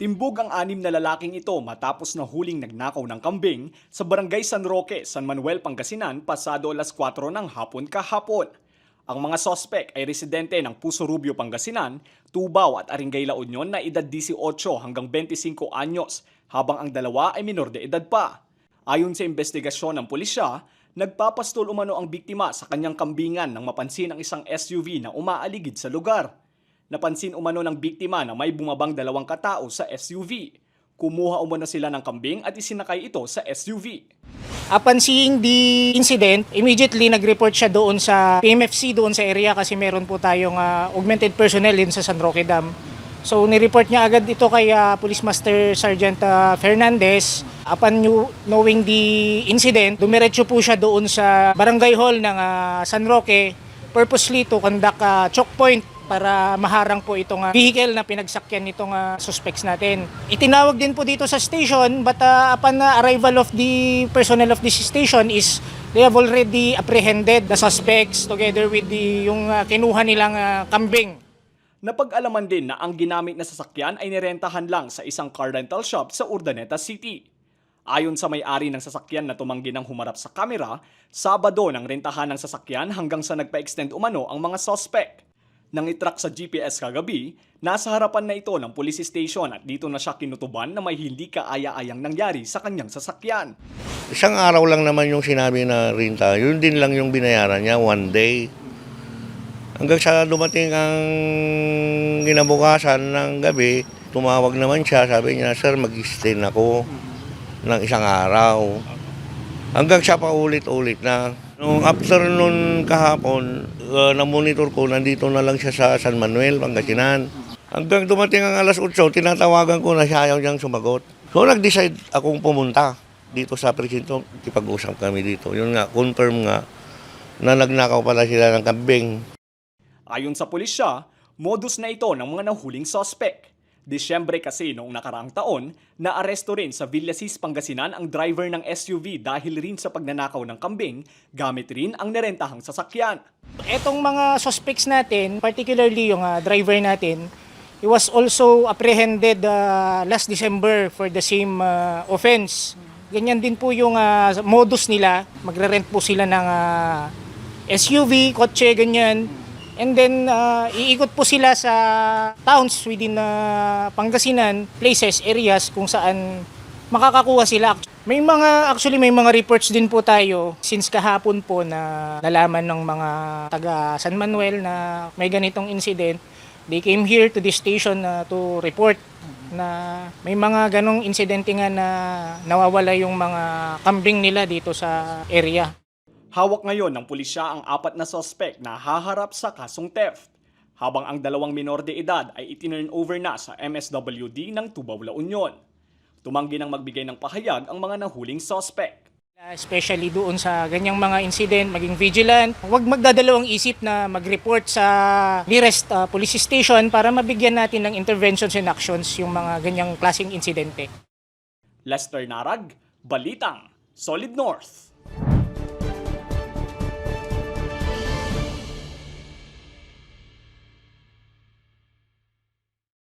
Timbog ang anim na lalaking ito matapos na huling nagnakaw ng kambing sa barangay San Roque, San Manuel, Pangasinan pasado alas 4 ng hapon kahapon. Ang mga sospek ay residente ng Puso Rubio, Pangasinan, Tubaw at Aringay La Union na edad 18 hanggang 25 anyos habang ang dalawa ay minor de edad pa. Ayon sa investigasyon ng pulisya, nagpapastol umano ang biktima sa kanyang kambingan nang mapansin ang isang SUV na umaaligid sa lugar. Napansin umano ng biktima na may bumabang dalawang katao sa SUV. Kumuha umano sila ng kambing at isinakay ito sa SUV. Upon seeing the incident, immediately nag-report siya doon sa PMFC doon sa area kasi meron po tayong ah, augmented personnel din sa San Roque Dam. So nireport niya agad ito kay ah, Police Master Sergeant ah, Fernandez. Upon new- knowing the incident, dumiretso po siya doon sa barangay hall ng ah, San Roque purposely to conduct a choke point para maharang po itong ah, vehicle na pinagsakyan nitong ah, suspects natin. Itinawag din po dito sa station but ah, upon ah, arrival of the personnel of this station is they have already apprehended the suspects together with the yung ah, kinuha nilang ah, kambing. Napag-alaman din na ang ginamit na sasakyan ay nirentahan lang sa isang car rental shop sa Urdaneta City. Ayon sa may-ari ng sasakyan na tumanggi ng humarap sa kamera, Sabado nang rentahan ng sasakyan hanggang sa nagpa-extend umano ang mga suspect. Nang itrack sa GPS kagabi, nasa harapan na ito ng police station at dito na siya kinutuban na may hindi kaaya-ayang nangyari sa kanyang sasakyan. Isang araw lang naman yung sinabi na rinta. Yun din lang yung binayaran niya, one day. Hanggang sa dumating ang ginabukasan ng gabi, tumawag naman siya, sabi niya, Sir, mag-extend ako ng isang araw. Hanggang siya pa ulit-ulit na. Nung after nun kahapon, uh, na-monitor ko, nandito na lang siya sa San Manuel, Pangasinan. Hanggang dumating ang alas 8, tinatawagan ko na siya ayaw niyang sumagot. So nag-decide akong pumunta dito sa presinto, ipag-usap kami dito. Yun nga, confirm nga na nagnakaw pala sila ng kambing. Ayon sa pulisya, modus na ito ng mga nahuling suspect. Disyembre kasi noong nakaraang taon, naaresto rin sa Villasis, Pangasinan ang driver ng SUV dahil rin sa pagnanakaw ng kambing, gamit rin ang nerentahang sasakyan. Etong mga suspects natin, particularly yung ah, driver natin, he was also apprehended ah, last December for the same ah, offense. Ganyan din po yung ah, modus nila. Magre-rent po sila ng ah, SUV, kotse, ganyan. And then, ah, iikot po sila sa towns within ah, Pangasinan, places, areas kung saan makakakuha sila. May mga, actually may mga reports din po tayo since kahapon po na nalaman ng mga taga San Manuel na may ganitong incident. They came here to this station na to report na may mga ganong insidente nga na nawawala yung mga kambing nila dito sa area. Hawak ngayon ng pulisya ang apat na suspect na haharap sa kasong theft, habang ang dalawang minor de edad ay itinurn over na sa MSWD ng Tubaw La Union. Tumanggi ng magbigay ng pahayag ang mga nahuling suspect. Especially doon sa ganyang mga incident, maging vigilant. Huwag magdadalawang isip na mag-report sa nearest uh, police station para mabigyan natin ng interventions and actions yung mga ganyang klaseng insidente. Lester Narag, Balitang, Solid North.